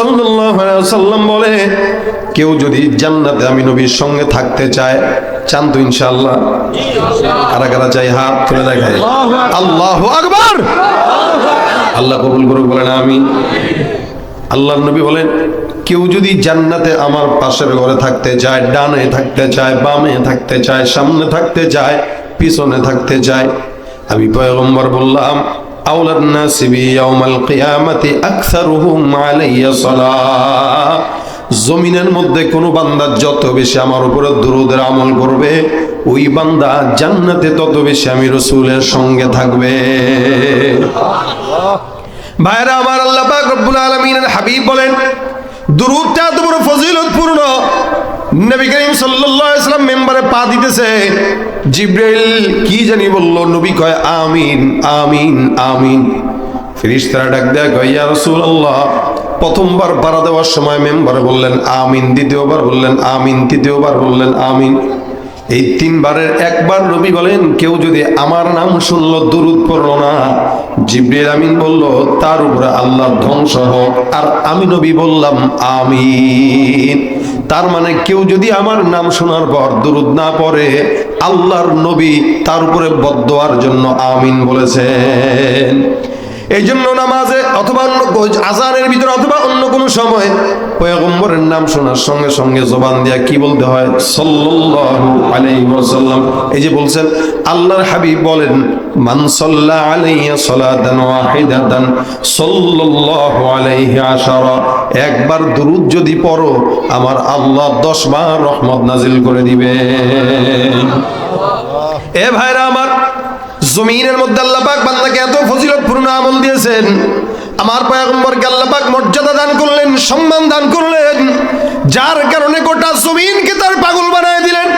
ওয়াসাল্লাম বলে কেউ যদি জান্নাতে আমি নবীর সঙ্গে থাকতে চায় চান তো ইনশাআল্লাহ। কারা কারা চাই হাত তুলে দেখায় আল্লাহু আকবার। আল্লাহ কবুল করুক বলেন আমি আল্লাহর নবী বলেন কেউ যদি জান্নাতে আমার পাশের ঘরে থাকতে চায় ডানে থাকতে চায় বামে থাকতে চায় সামনে থাকতে চায় পিছনে থাকতে চায় আমি পয়গম্বর বললাম আউলান নাসি বি ইয়াউমাল কিয়ামাতি আকসারুহুম আলাইয়া সালাহ জমিনের মধ্যে কোনো বান্দা যত বেশি আমার উপরে দুরুদের আমল করবে, ওই বান্দা জান্নাতে তত বেশি আমি রসুলের সঙ্গে থাকবে। ভাইরা, আমার আল্লাহ রব্বুল আলামিনের হাবিব বলেন, দুরুদটা এত বড় ফজিলতপূর্ণ। নবী করিম সাল্লাম মেম্বারে পা দিতেছে। জিব্রাইল কি জানি বলল, নবী কয়, আমিন আমিন আমিন। ফেরেশতারা ডাক দেয়া কয় রাসূলুল্লাহ। প্রথমবার পাড়া দেওয়ার সময় মেম্বারে বললেন, আমিন। দ্বিতীয়বার বললেন, আমিন। তৃতীয়বার বললেন, আমিন। এই তিনবারের একবার নবী বলেন, কেউ যদি আমার নাম শুনলো, দুরুদ পড়ল না। জিব্রিল আমিন বলল, তার উপরে আল্লাহর ধ্বংস হোক। আর আমি নবী বললাম, আমিন। তার মানে কেউ যদি আমার নাম শোনার পর দুরুদ না পড়ে, আল্লাহর নবী তার উপরে বদোয়ার জন্য আমিন বলেছেন। এই জন্য নামাজে অথবা অন্য আজানের ভিতরে অথবা অন্য কোনো সময় পয়গম্বরের নাম শোনার সঙ্গে সঙ্গে জবান দিয়া কি বলতে হয়? সাল্লাল্লাহু আলাইহি ওয়াসাল্লাম। এই যে বলছেন, আল্লাহর হাবিব বলেন, মান সাল্লা আলাইয়া সালাতান ওয়াহিদাতান সাল্লাল্লাহু আলাইহি আশারা। একবার দুরূদ যদি পড়ো, আমার আল্লাহ 10 বার রহমত নাজিল করে দিবে এ ভাইরা আমার জমিনের মধ্যে আল্লাহ পাক বান্দাকে এত ফজিলতপূর্ণ আমল দিয়েছেন। আমার পয়গম্বরকে আল্লাহ পাক মর্যাদা দান করলেন, সম্মান দান করলেন। যার কারণে গোটা জমিনকে তার পাগল বানায় দিলেন,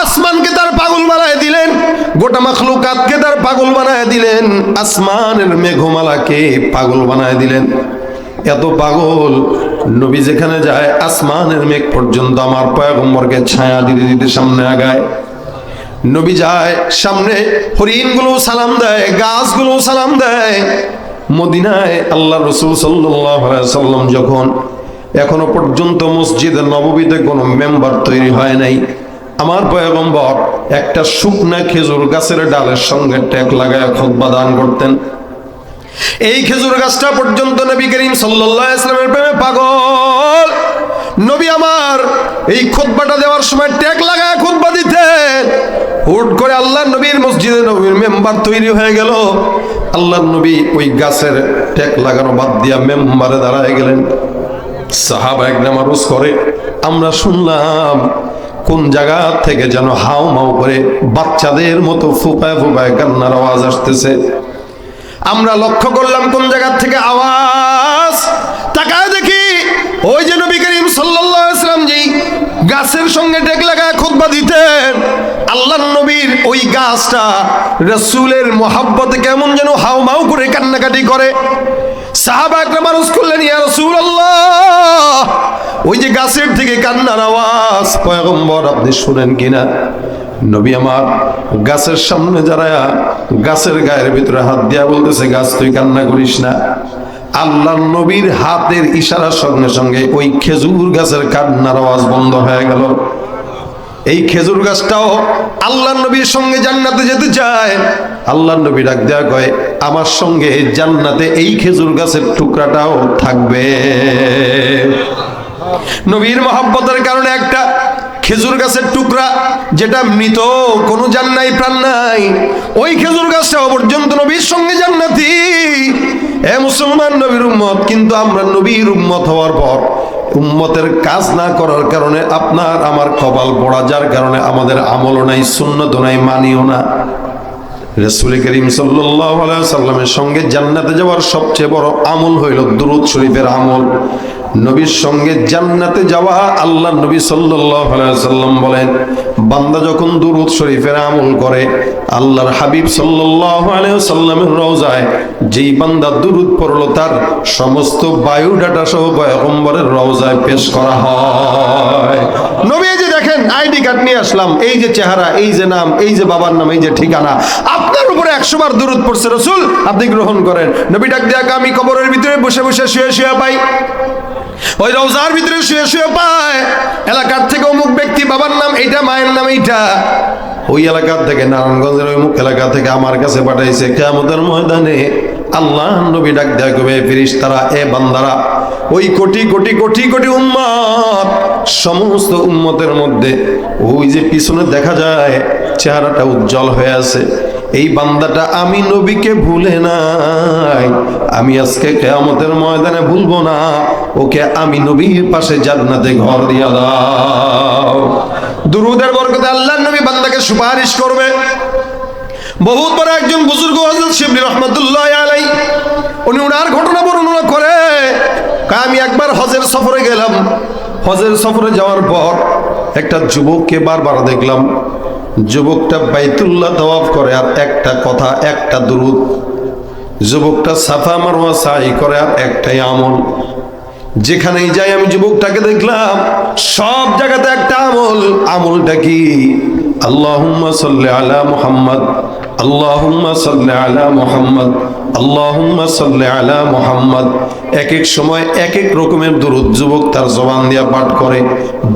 আসমানকে তার পাগল বানায় দিলেন, গোটা মাখলুকাতকে তার পাগল বানায় দিলেন, আসমানের মেঘমালাকে পাগল বানায় দিলেন। এত পাগল নবী যেখানে যায়, আসমানের মেঘ পর্যন্ত আমার পয়গম্বরকে ছায়া দিতে দিতে সামনে আগায়। নবী যায় সামনে হরিণগুলো সালাম দেয় গাছগুলো সালাম দেয়। মদিনায় আল্লাহ রসুল সাল্লাম যখন এখনও পর্যন্ত মসজিদে নববীতে কোনো মেম্বার তৈরি হয় নাই, আমার পয়গম্বর একটা শুকনা খেজুর গাছের ডালের সঙ্গে ট্যাক লাগায় খোদবা দান করতেন। এই খেজুর গাছটা পর্যন্ত নবী করিম আলাইহি ইসলামের প্রেমে পাগল। নবী আমার এই খুতবাটা দেওয়ার সময় ট্যাগ লাগায় খুতবা দিতেন। হুট করে আল্লাহ নবীর মসজিদে নবীর মেম্বার তৈরি হয়ে গেল। আল্লাহ নবী ওই গাছের ট্যাগ লাগানো বাদ দিয়া মেম্বারে দাঁড়ায় গেলেন। সাহাবা এক নামারুজ করে, আমরা শুনলাম কোন জায়গা থেকে যেন হাও মাও করে বাচ্চাদের মতো ফুপায় ফুপায় কান্নার আওয়াজ আসতেছে। আমরা লক্ষ্য করলাম কোন জায়গা থেকে আওয়াজ। তাকায় দেখি ওই যে নবী গাছের সঙ্গে ডেক লাগায় খুতবা দিতেন। আল্লাহ নবীর ওই গাছটা রসুলের মহাব্বতে কেমন যেন হাউ মাউ করে কান্নাকাটি করে। ওই যে গাছের থেকে কান্নার আওয়াজ আপনি শুনেন কিনা? নবী আমার, গাছের সামনে যারা গাছের গায়ের ভিতরে হাত দিয়া বলতেছে, গাছ, তুই কান্না করিস না। আল্লাহ নবীর হাতের ইশারার সঙ্গে সঙ্গে ওই খেজুর গাছের কান্নার আওয়াজ বন্ধ হয়ে গেল। এই খেজুর গাছটাও আল্লাহ নবীর সঙ্গে জান্নাতে যেতে চায়। আল্লাহ নবী ডাক দেয়া কয়, আমার সঙ্গে জান্নাতে এই খেজুর গাছের টুকরাটাও থাকবে। নবীর মহাব্বতের কারণে একটা খেজুর গাছের টুকরা যেটা মৃত, কোনো জান নাই প্রাণ নাই। ওই খেজুর গাছটা পর্যন্ত নবীর সঙ্গে জান্নাতি। এ মুসলমান নবীর উম্মত, কিন্তু আমরা নবীর উম্মত হওয়ার পর উম্মতের কাজ না করার কারণে আপনার আমার কপাল পড়া, যার কারণে আমাদের আমলও নাই সুন্নত নাই, মানিও না। রসুল করিম আলাইহি সাল্লামের সঙ্গে জান্নাতে যাওয়ার সবচেয়ে বড় আমল হইল দুরূদ শরীফের আমল। নবীর সঙ্গে জান্নাতে যাওয়া আল্লাহ নবী সাল্লাম বলেন, বান্দা যখন দুরূদ শরীফের আমল করে, আল্লাহর হাবিব সাল্লামের রওজায়, যেই বান্দা দুরূদ পড়ল তার সমস্ত বায়োডাটা সহ পয়গম্বরের রওজায় পেশ করা হয়। নবী যে দেখেন, আইডি কার্ড নিয়ে আসলাম, এই যে চেহারা, এই যে নাম, এই যে বাবার নাম, এই যে ঠিকানা, আপনার উপরে একশো বার দূরত পড়ছে রসুল, আপনি গ্রহণ করেন। নবী ডাক দেয়া, আমি কবরের ভিতরে বসে বসে শুয়ে শুয়ে পাই। ওই রওজার ভিতরে শুয়ে শুয়ে পায়। এলাকার থেকে অমুক ব্যক্তি, বাবার নাম এইটা, মায়ের নাম এইটা। ওই এলাকার থেকে, নারায়ণগঞ্জের ওই মুখ এলাকা থেকে আমার কাছে পাঠাইছে কেমতের ময়দানে আল্লাহ নবী ডাক দেয়া কবে ফিরিস তারা এ বান্দারা, ওই কোটি কোটি কোটি কোটি উম্মত, সমস্ত উম্মতের মধ্যে ওই যে পিছনে দেখা যায়, চেহারাটা উজ্জ্বল হয়ে আছে। এই বান্দাটা আমি নবীকে ভুলে নাই। আমি আজকে কেয়ামতের ময়দানে ভুলবো না। ওকে আমি নবীর পাশে জান্নাতে ঘর দিয়া দাও। দুরুদের বরকতে আল্লাহ নবী বান্দাকে সুপারিশ করবে। বহুত বড় একজন বুজুর্গ হজরত শিবলি রহমতুল্লাহ আলাই উনি উনার ঘটনা বর্ণনা করে আমি একবার হজের সফরে গেলাম। হজের সফরে যাওয়ার পর একটা যুবককে বারবার দেখলাম। যুবকটা বাইতুল্লাহ তওয়াফ করে আর একটা কথা, একটা দুরুদ। যুবকটা সাফা মারওয়া সাই করে আর একটাই আমল। যেখানেই যাই আমি যুবকটাকে দেখলাম, সব জায়গাতে একটা আমল। আমলটা কি? আল্লাহুম্মা সাল্লি আলা মুহাম্মদ। আল্লাহুম্মা সাল্লি আলা মোহাম্মদ, আল্লাহুম্মা সাল্লি আলা মুহাম্মদ। এক এক সময় এক এক রকমের দুরুদ যুবক তার জবান দিয়া পাঠ করে।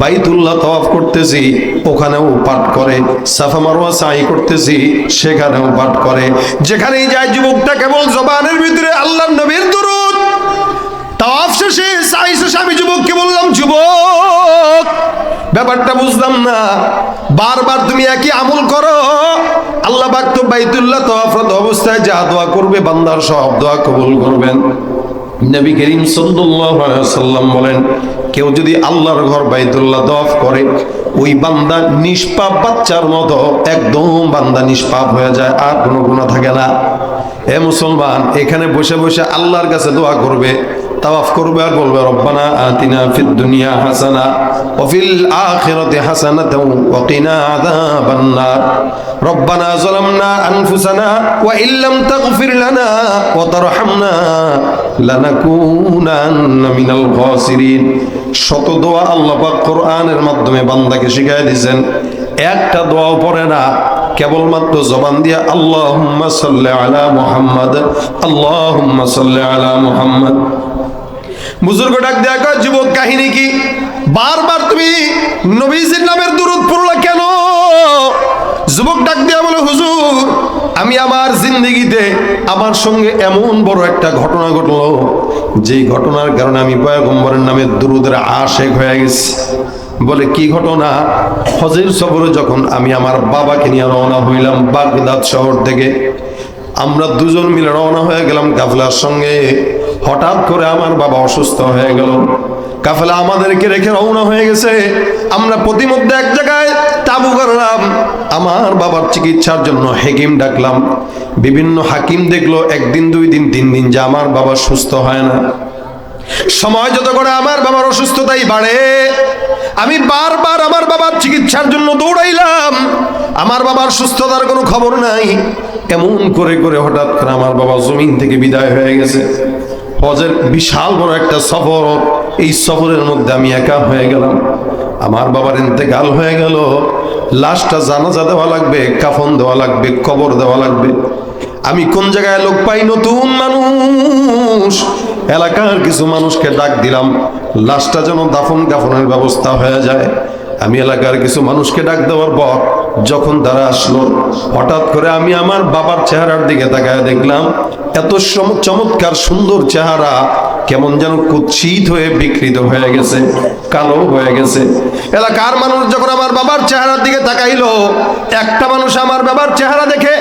বাইতুল্লাহ তওয়াফ করতেছি, ওখানেও পাঠ করে। সাফা মারওয়া সাই করতেছি, সেখানেও পাঠ করে। যেখানেই যায় যুবকটা কেবল জবানের ভিতরে আল্লাহ নবীর দুরুদ। তাওয়াফ শেষে সাই শেষে আমি যুবককে বললাম, যুবক ব্যাপারটা বুঝলাম না। বারবার তুমি একই আমল করো। আল্লাহ পাক তো বাইতুল্লাহ তাওয়াফরত অবস্থায় যা দোয়া করবে, বান্দার সব দোয়া কবুল করবেন। নবী করিম সাল্লাল্লাহু বলেন, কেউ যদি আল্লাহর ঘর বাইতুল্লাহ তওয়াফ করে, ওই বান্দা নিষ্পাপ বাচ্চার মতো একদম বান্দা নিষ্পাপ হয়ে যায়, আর কোনো গুনাহ থাকে না। এ মুসলমান, এখানে বসে বসে আল্লাহর কাছে দোয়া করবে। তাওয়াফ করবে আর বলবে, রব্বানা আতিনা ফিদ দুনিয়া হাসানা ওয়া ফিল আখিরাতি হাসানাতাও ওয়া কিনা আযাবান নার রব্বানা যালামনা আনফুসানা ওয়া ইল্লাম তাগফির লানা ওয়া তারহামনা লানাকুনান্না মিনাল খাসিরিন। শত দোয়া আল্লাহ পাক কোরআনের মাধ্যমে বান্দাকে শিখাই দিয়েছেন। একটা দোয়াও পড়ে না, কেবলমাত্র জবান দিয়া, আল্লাহুম্মা সাল্লি আলা মুহাম্মদ, আল্লাহুম্মা সাল্লি আলা মুহাম্মদ। বুজুর্গ ডাক কয় যুবক কাহিনী কি? বারবার তুমি নবীজির নামের দুরুদ পড়লা কেন? যুবক ডাক দেয়া বলে, হুজুর, আমি আমার জিন্দগিতে আমার সঙ্গে এমন বড় একটা ঘটনা ঘটলো, যেই ঘটনার কারণে আমি পয়গম্বরের নামে দুরুদের আশেক হয়ে গেছি। বলে, কি ঘটনা? হজের সফরে যখন আমি আমার বাবাকে নিয়ে রওনা হইলাম বাগদাদ শহর থেকে, আমরা দুজন মিলে রওনা হয়ে গেলাম কাফলার সঙ্গে। হঠাৎ করে আমার বাবা অসুস্থ হয়ে গেল। কাফেলা আমাদেরকে রেখে রওনা হয়ে গেছে। আমরা প্রতিমধ্যে এক জায়গায় তাবু করলাম আমার বাবার চিকিৎসার জন্য হেকিম ডাকলাম। বিভিন্ন হাকিম দেখল, একদিন, দুই দিন, তিন দিন যে আমার বাবা সুস্থ হয় না। সময় যত করে আমার বাবার অসুস্থতাই বাড়ে, আমি বারবার আমার বাবার চিকিৎসার জন্য দৌড়াইলাম। আমার বাবার সুস্থতার কোনো খবর নাই। এমন করে করে হঠাৎ করে আমার বাবা জমিন থেকে বিদায় হয়ে গেছে। হজের বিশাল বড় একটা সফর। এই সফরের মধ্যে আমি একা হয়ে গেলাম। আমার বাবার ইন্তেকাল হয়ে গেল। লাশটা জানাজা দেওয়া লাগবে, কাফন দেওয়া লাগবে, কবর দেওয়া লাগবে। আমি কোন জায়গায় লোক পাই? নতুন মানুষ। এলাকার কিছু মানুষকে ডাক দিলাম। লাশটা যেন দাফন কাফনের ব্যবস্থা হয়ে যায়। আমি এলাকার কিছু মানুষকে ডাক দেওয়ার পর যখন তারা আসলো, হঠাৎ করে আমি আমার বাবার চেহারার দিকে তাকায় দেখলাম, এত চমৎকার সুন্দর চেহারা কেমন যেন কুৎসিত হয়ে বিকৃত হয়ে গেছে, কালো হয়ে গেছে। এলাকার মানুষ যখন আমার বাবার চেহারার দিকে তাকাইলো, একটা মানুষ আমার বাবার চেহারা দেখে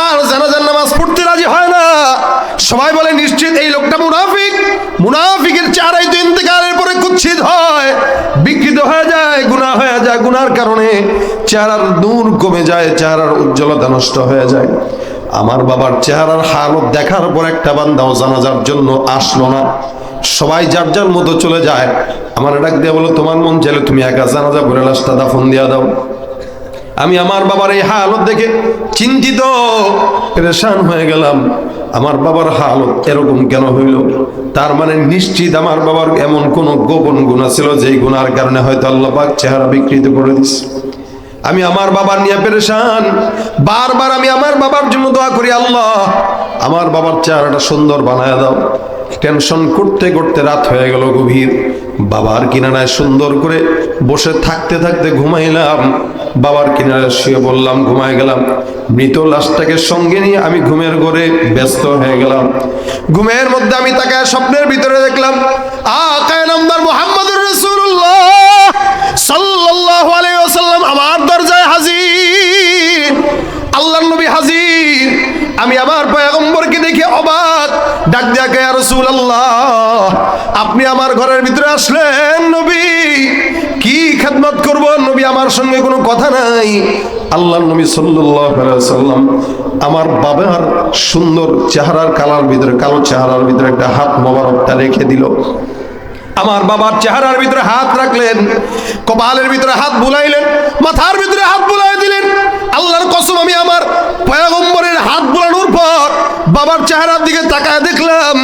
আর জানাজার নামাজ পড়তে রাজি হয় না। সবাই বলে, নিশ্চিত এই লোকটা মুনাফিক। মুনাফিকের চেহারাই তো ইন্তেকালের পরে কুৎসিত হয়, বিকৃত হয়ে যায়। গুনাহ হয়ে যায়, গুনার কারণে চেহারার নূর কমে যায়, চেহারার উজ্জ্বলতা নষ্ট হয়ে যায়। আমার বাবার চেহারার হালত দেখার পর একটা বান্দাও জানাজার জন্য আসলো না। সবাই যার যার মতো চলে যায়। আমার ডাক দিয়ে বলো, তোমার মন চাইলে তুমি একা জানাজা ভরে লাশটা দাফন দিয়া দাও। আমি আমার বাবার এই হালত দেখে চিন্তিত, পরেশান হয়ে গেলাম। আমার বাবার হালত এরকম কেন হইল? তার মানে নিশ্চিত আমার বাবার এমন কোন গোপন গুণা ছিল, যেই গুণার কারণে হয়তো আল্লাহ পাক চেহারা বিকৃত করে দিস আমি আমার বাবার নিয়ে পেরেশান। বারবার আমি আমার বাবার জন্য দোয়া করি, আল্লাহ, আমার বাবার চেহারাটা সুন্দর বানায় দাও। টেনশন করতে করতে রাত হয়ে গেল গভীর। বাবার কিনারায় সুন্দর করে বসে থাকতে থাকতে ঘুমাইলাম। বাবার কিনারে শুয়ে বললাম ঘুমায় গেলাম। মৃত লাশটাকে সঙ্গে নিয়ে আমি ঘুমের ঘরে ব্যস্ত হয়ে গেলাম। ঘুমের মধ্যে আমি তাকে স্বপ্নের ভিতরে দেখলাম, আকায় নাম্বার মোহাম্মদুর রসুল্লাহ সাল্লাল্লাহু আলাইহি ওয়াসাল্লাম আমার দরজায় হাজির। আল্লাহর নবী হাজির। আমি আমার পয়গম্বরকে দেখে অবাক, ডাক ডাকে রাসূলুল্লাহ? আপনি আমার ঘরের ভিতরে আসলেন, নবী। কি খেদমত করব? নবী আমার সঙ্গে কোনো কথা নাই। আল্লাহ নবী সাল্লাম আমার বাবার সুন্দর চেহারার কালার ভিতরে, কালো চেহারার ভিতরে একটা হাত মোবারকটা রেখে দিল। আমার বাবার চেহারার ভিতরে হাত রাখলেন, কপালের ভিতরে হাত বুলাইলেন, মাথার ভিতরে হাত বুলাই দিলেন। আল্লাহর কসম আমি আমার পয়গম্বরের হাত বুলানোর পর বাবার চেহারার দিকে তাকায় দেখলাম,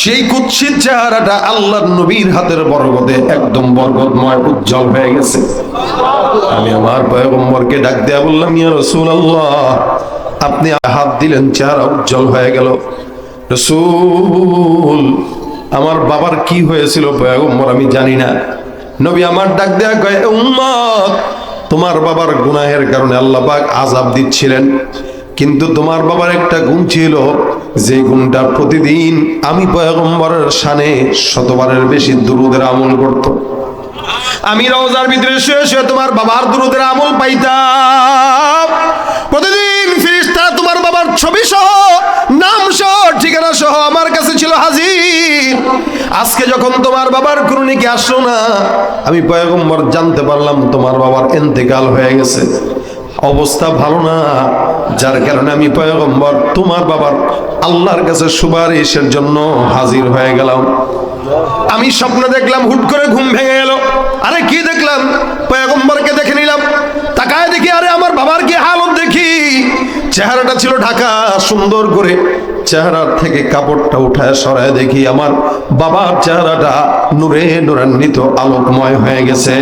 সেই কুৎসিত চেহারাটা আল্লাহর নবীর হাতের বরগদে একদম বরগদময় উজ্জ্বল হয়ে গেছে। আমি আমার পয়গম্বরকে ডাক দেয়া বললাম, ইয়া রাসূলুল্লাহ, আপনি হাত দিলেন, চেহারা উজ্জ্বল হয়ে গেল। রসুল আমার বাবার কি হয়েছিল? পয়গম্বর আমি জানি না। নবী আমার ডাক দেয়া কয় উম্মত, তোমার বাবার গুনাহের কারণে আল্লাহ পাক আজাব দিচ্ছিলেন। কিন্তু তোমার বাবার একটা গুণ ছিল, যে গুণটা প্রতিদিন আমি পয়গম্বরের শানে শতবারের বেশি দুরুদের আমল করত আমি রওজার ভিতরে শুয়ে শুয়ে তোমার বাবার দুরুদের আমল পাইতাম। প্রতিদিন ফিরিস্তারা তোমার বাবার ছবি সহ আজকে যখন তোমার বাবার কুরুনিকে আসলো না, আমি পয়গম্বর জানতে পারলাম তোমার বাবার এন্তেকাল হয়ে গেছে। অবস্থা ভালো না, যার কারণে আমি পয়গম্বর তোমার বাবার আল্লাহর কাছে সুপারিশের জন্য হাজির হয়ে গেলাম। আমি স্বপ্ন দেখলাম, হুট করে ঘুম ভেঙে গেল। আরে কি দেখলাম? পয়গম্বরকে দেখে নিলাম। তাকায় দেখি, আরে আমার বাবার কি হালত দেখি? চেহারাটা ছিল ঢাকা, সুন্দর করে। চেহারার থেকে কাপড়টা উঠায় সরায় দেখি আমার বাবার চেহারাটা নূরে নূরান্বিত আলোকময় হয়ে গেছে।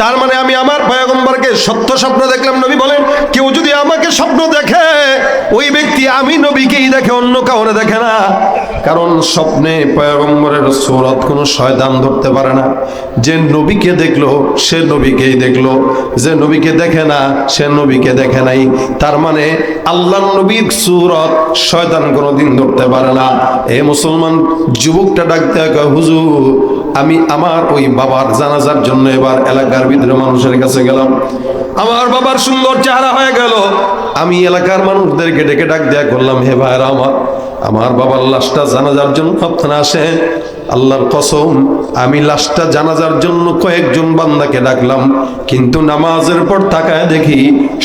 তার মানে আমি আমার পয়গম্বরকে সত্য স্বপ্ন দেখলাম। নবী বলেন, কেউ যদি আমাকে স্বপ্ন দেখে, ওই ব্যক্তি আমি নবীকেই দেখে, অন্য কাউরে দেখে না। কারণ স্বপ্নে পয়গম্বরের সুরত কোনো শয়তান ধরতে পারে না। যে নবীকে দেখল, সে নবীকেই দেখল। যে নবীকে দেখে না, সে নবীকে দেখে নাই। তার মানে আল্লাহ নবীর সুরত শয়তান কোনোদিন ধরতে পারে না। এ মুসলমান, যুবকটা ডাকতে হুজুর আমি আমার ওই বাবার জানাজার জন্য এবার এলাকার ভিতরে মানুষের কাছে গেলাম। আমার বাবার সুন্দর চেহারা হয়ে গেল। আমি এলাকার মানুষদেরকে ডেকে ডাক দেয়া করলাম, হে ভাইরা আমার আমার বাবার লাশটা জানাজার জন্য আপনারা আসেন আল্লাহর কসম, আমি লাশটা জানাজার জন্য কয়েকজন বান্দাকে ডাকলাম, কিন্তু নামাজের পর তাকায় দেখি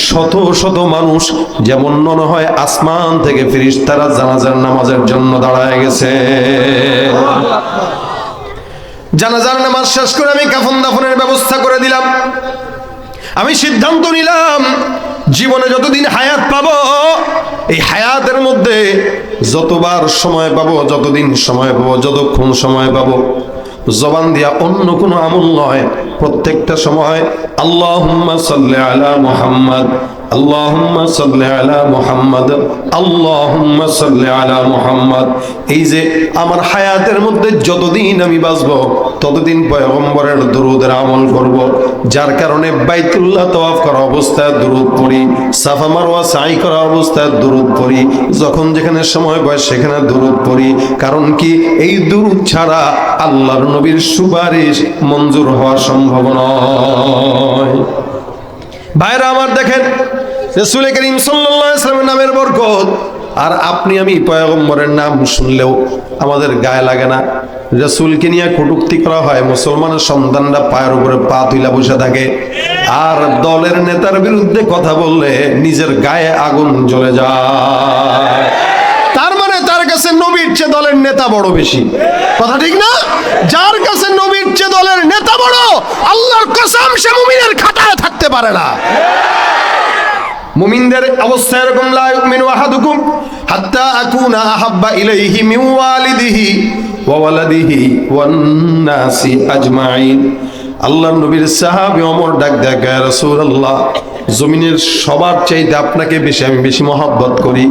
শত শত মানুষ, যেমন মনে হয় আসমান থেকে ফিরিস্তারা জানাজার নামাজের জন্য দাঁড়ায় গেছে। জানাজার নামাজ শেষ করে আমি কাফন দাফনের ব্যবস্থা করে দিলাম। আমি সিদ্ধান্ত নিলাম, জীবনে যতদিন হায়াত পাবো, এই হায়াতের মধ্যে যতবার সময় পাবো, যতদিন সময় পাবো, যতক্ষণ সময় পাবো, জবান দিয়া অন্য কোনো আমল নয়। প্রত্যেকটা সময় আল্লাহুম্মা সাল্লি আলা মুহাম্মদ আল্লাহুম্মা সাল্লি আলা মুহাম্মদ, আল্লাহুম্মা সাল্লি আলা মুহাম্মদ। এই যে আমার হায়াতের মধ্যে যতদিন আমি বাঁচব, ততদিন পয়গম্বরের দরুদের আমল করব। যার কারণে বাইতুল্লাহ তওয়াফ করা অবস্থায় দরুদ পড়ি, সাফা মারওয়া সাই করা অবস্থায় দরুদ পড়ি, যখন যেখানে সময় পায় সেখানে দরুদ পড়ি। কারণ কি, এই দরুদ ছাড়া আল্লাহর নবীর সুপারিশ মঞ্জুর হওয়া সম্ভব নয়। ভাইরা আমার দেখেন রসুল করিম সাল্লামের নামের বরকত। আর আপনি আমি পয়গম্বরের নাম শুনলেও আমাদের গায়ে লাগে না। রসুলকে নিয়ে কটুক্তি করা হয়, মুসলমানের সন্তানরা পায়ের উপরে পা তুইলা বসে থাকে। আর দলের নেতার বিরুদ্ধে কথা বললে নিজের গায়ে আগুন জ্বলে যায়। তার মানে তার কাছে নবীর চেয়ে দলের নেতা বড় বেশি। কথা ঠিক না? যার কাছে নবীর চেয়ে দলের নেতা বড়, আল্লাহর কসম সে মুমিনের খাতায় থাকতে পারে না। মুমিনদের অবস্থা এরকম, লা ইউমিনু আহাদুকুম হাত্তা আকুনা আহাব্বা ইলাইহি মিন ওয়ালিদিহি ওয়া ওয়ালাদিহি ওয়ান নাসি আজমাইন। আল্লাহ নবীর সাহাবি অমর ডাক দেখা রসুল আল্লাহ জমিনের সবার চাইতে আপনাকে বেশি, আমি বেশি মহাব্বত করি,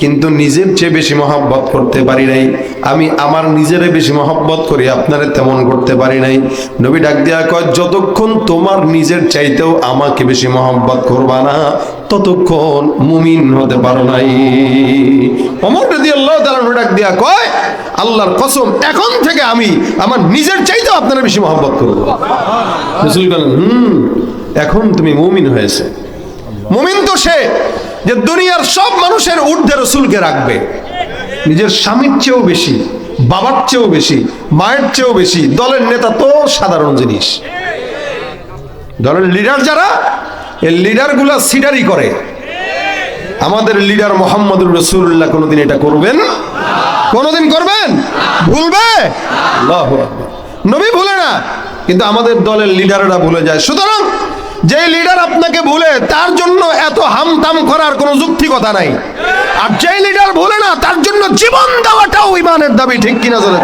কিন্তু নিজের চেয়ে বেশি মহাব্বত করতে পারি নাই। আমি আমার নিজেরে বেশি মহাব্বত করি, আপনারে তেমন করতে পারি নাই। নবী ডাক দিয়া কয়, যতক্ষণ তোমার নিজের চাইতেও আমাকে বেশি মহাব্বত করবা না ততক্ষণ মুমিন হতে পারো নাই। অমর রদি আল্লাহ ডাক দিয়া কয়, আল্লাহর কসম, এখন থেকে আমি আমার নিজের চাইতেও আপনারা বেশি মহব্বত করব। হুম, এখন তুমি মুমিন হয়েছে। মুমিন তো সে যে দুনিয়ার সব মানুষের ঊর্ধ্বে রসুলকে রাখবে। নিজের স্বামীর চেয়েও বেশি, বাবার চেয়েও বেশি, মায়ের চেয়েও বেশি, দলের নেতা তো সাধারণ জিনিস। দলের লিডার যারা এই লিডারগুলা সিডারি করে। আমাদের লিডার মোহাম্মদুর রসুল্লাহ কোনোদিন এটা করবেন? কোনোদিন করবেন? ভুলবে। নবী ভুলে না, কিন্তু আমাদের দলের লিডাররা ভুলে যায়। সুতরাং যে লিডার আপনাকে ভুলে, তার জন্য এত হামতাম করার কোনো যুক্তিকতা নাই। আর যে লিডার ভুলে না, তার জন্য জীবন দেওয়াটাও ইমানের দাবি, ঠিক কিনা চলে